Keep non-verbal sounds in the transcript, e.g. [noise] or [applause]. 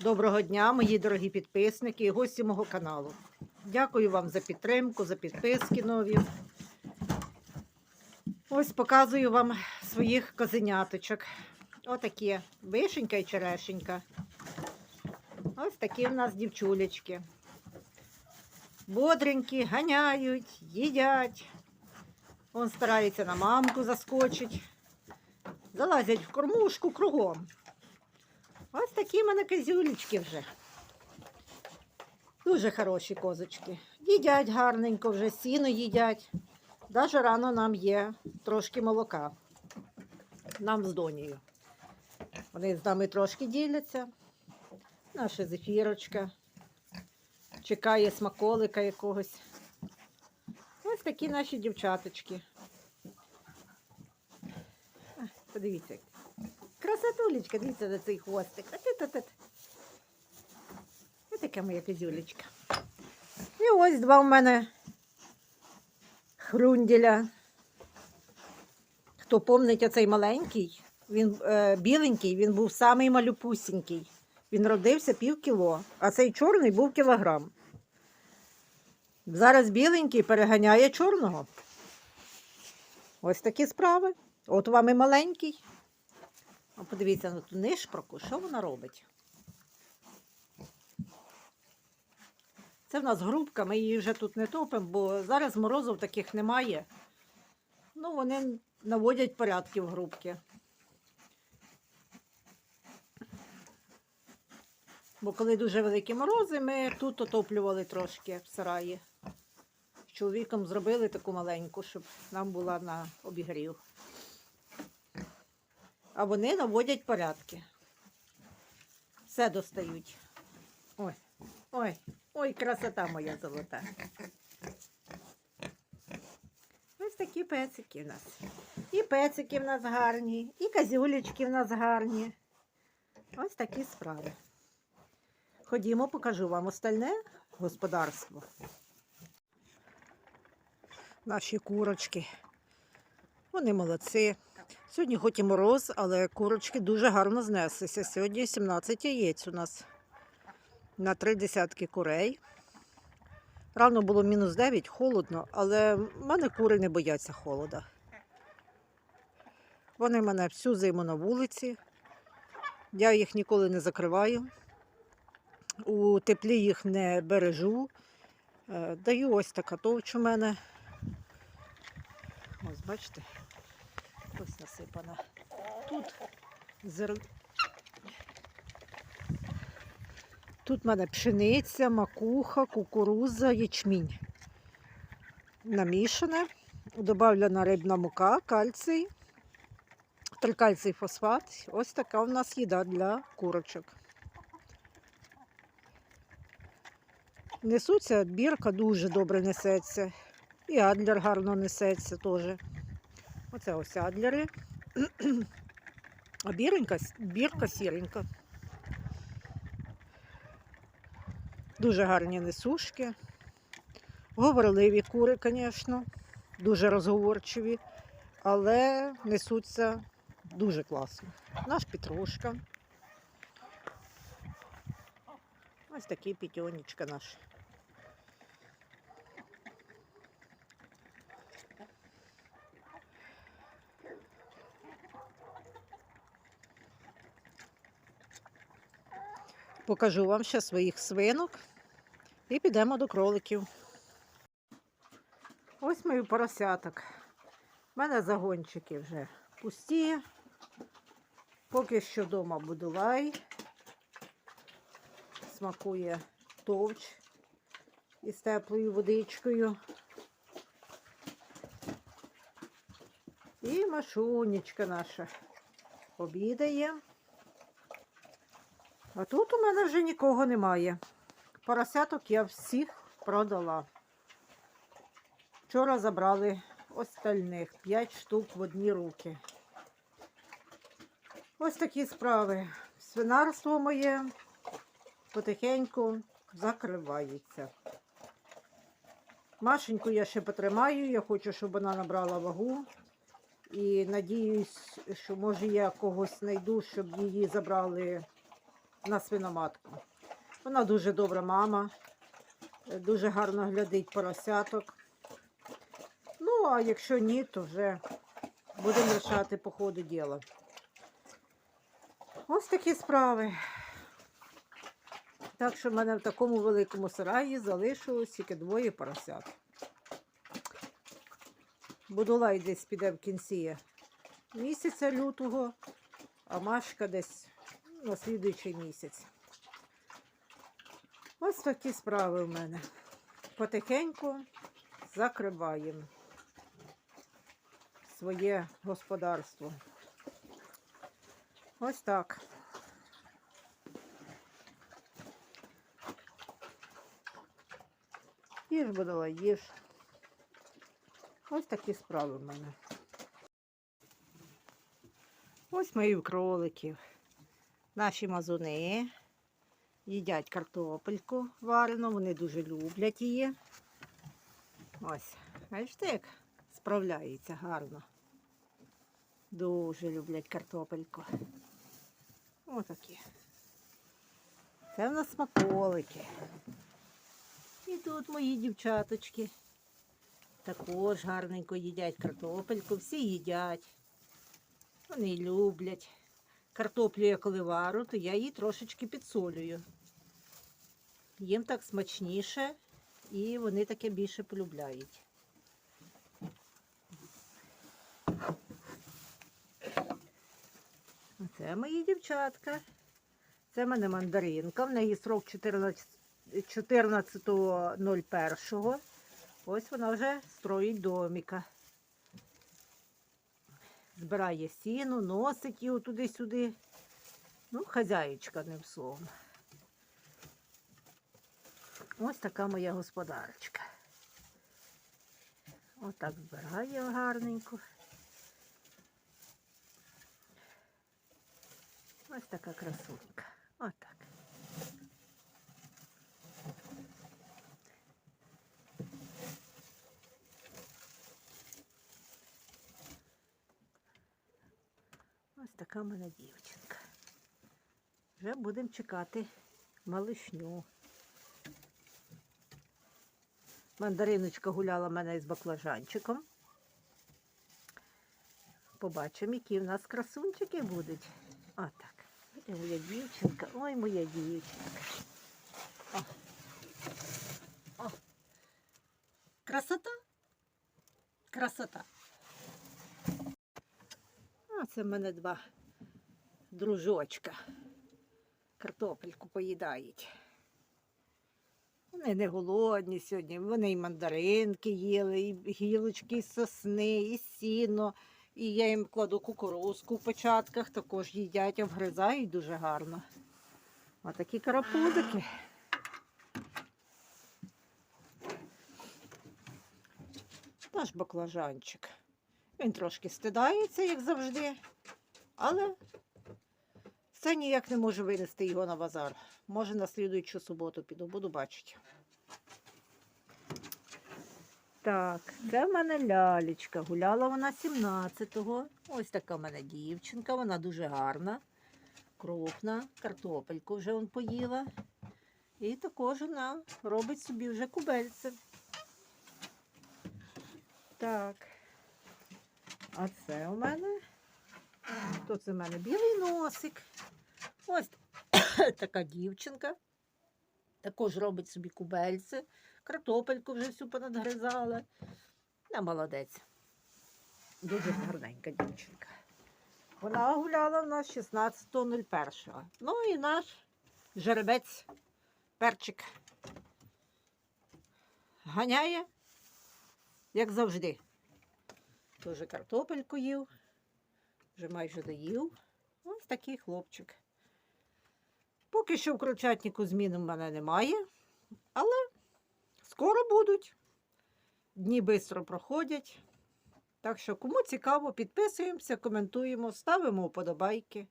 Доброго дня, мої дорогі підписники і гості мого каналу. Дякую вам за підтримку, за підписки нові. Ось показую вам своїх козеняточок. Отакі вишенька і черешенька. Ось такі в нас дівчулечки. Бодренькі, ганяють, їдять. Он старається на мамку заскочить. Залазять в кормушку кругом. Ось такі в мене козюлечки вже. Дуже хороші козочки. Їдять гарненько, вже сіно їдять. Даже рано нам є трошки молока. Нам з донею. Вони з нами трошки діляться. Наша зефірочка. Чекає смаколика якогось. Ось такі наші дівчаточки. Подивіться. Красотулечка, дивіться на цей хвостик. Ось така моя козюлечка. І ось два в мене хрунділя. Хто помнить оцей маленький, він е, біленький, він був самий малюпусінький. Він родився пів кіло, а цей чорний був кілограм. Зараз біленький переганяє чорного. Ось такі справи. От вам і маленький. Подивіться на ту нишпроку, що вона робить? Це в нас грубка, ми її вже тут не топимо, бо зараз морозів таких немає. Ну, вони наводять порядки в грубки. Бо коли дуже великі морози, ми тут отоплювали трошки в сараї. З чоловіком зробили таку маленьку, щоб нам була на обігрів а вони наводять порядки. Все достають. Ой, ой, ой, красота моя золота. Ось такі пецики в нас. І пецики в нас гарні, і козюлечки в нас гарні. Ось такі справи. Ходімо, покажу вам остальне господарство. Наші курочки. Вони молодці. Сьогодні хоч і мороз, але курочки дуже гарно знеслися. Сьогодні 17 яєць у нас на три десятки курей. Рано було мінус 9, холодно, але в мене кури не бояться холода. Вони мене всю зиму на вулиці. Я їх ніколи не закриваю. У теплі їх не бережу. Е, Даю ось така товч у мене. Бачите? Ось насипана. Тут зер... Тут в мене пшениця, макуха, кукуруза, ячмінь. Намішане. Добавлена рибна мука, кальцій, трикальцій фосфат. Ось така у нас їда для курочок. Несуться, бірка дуже добре несеться. І адлер гарно несеться теж. Оце ось адлери. А біренька, бірка сіренька. Дуже гарні несушки. Говорливі кури, звісно, дуже розговорчиві, але несуться дуже класно. Наш Петрушка. Ось такий пітьонечка наш. Покажу вам ще своїх свинок і підемо до кроликів. Ось мої поросяток. У мене загончики вже пусті. Поки що вдома будулай. Смакує товч із теплою водичкою. І машунечка наша обідає. А тут у мене вже нікого немає. Поросяток я всіх продала. Вчора забрали остальних 5 штук в одні руки. Ось такі справи. Свинарство моє потихеньку закривається. Машеньку я ще потримаю, я хочу, щоб вона набрала вагу. І надіюсь, що може я когось знайду, щоб її забрали на свиноматку. Вона дуже добра мама, дуже гарно глядить поросяток. Ну, а якщо ні, то вже будемо рішати по ходу діла. Ось такі справи. Так що в мене в такому великому сараї залишилось тільки двоє поросят. Будулай десь піде в кінці місяця лютого, а Машка десь на слідуючий місяць. Ось такі справи в мене. Потихеньку закриваємо своє господарство. Ось так. Їж, будала, їж. Ось такі справи в мене. Ось мої кроликів. Наші мазуни їдять картопельку варену, вони дуже люблять її. Ось, бачите, як справляється гарно. Дуже люблять картопельку. Отакі. Це в нас смаколики. І тут мої дівчаточки. Також гарненько їдять картопельку, всі їдять. Вони люблять. Картоплю я коли вару, то я її трошечки підсолюю. Їм так смачніше і вони таке більше полюбляють. Це мої дівчатка. Це в мене мандаринка. В неї срок 14 14.01. Ось вона вже строїть доміка. Збирає сіну, носить його туди-сюди. Ну, хазяєчка ним словом. Ось така моя господарочка. Отак збирає гарненько. Ось така красунька. Отак. Ось така в мене дівчинка. Вже будемо чекати малишню. Мандариночка гуляла в мене із баклажанчиком. Побачимо, які в нас красунчики будуть. Отак. Ой, моя дівчинка, ой, моя дівчинка. О. О. Красота? Красота. Це в мене два дружочка. Картопельку поїдають. Вони не голодні сьогодні. Вони і мандаринки їли, і гілочки і сосни, і сіно. І я їм кладу кукурузку в початках, також їдять, обгризають дуже гарно. Отакі карапузики. Наш баклажанчик. Він трошки стидається, як завжди, але це ніяк не можу винести його на базар. Може, на слідуючу суботу піду, буду бачити. Так, це в мене лялечка. Гуляла вона 17-го. Ось така в мене дівчинка, вона дуже гарна, крупна, картопельку вже он поїла. І також вона робить собі вже кубельце. Так. А це у мене. То це в мене білий носик. Ось [coughs] така дівчинка. Також робить собі кубельце. Картопельку вже всю понадгризала. Не молодець. Дуже гарненька дівчинка. Вона гуляла в нас 16.01. Ну і наш жеребець, перчик. Ганяє, як завжди. Тоже картопельку їв, вже майже доїв. Ось такий хлопчик. Поки що в крольчатнику змін у мене немає, але скоро будуть. Дні швидко проходять. Так що, кому цікаво, підписуємося, коментуємо, ставимо вподобайки.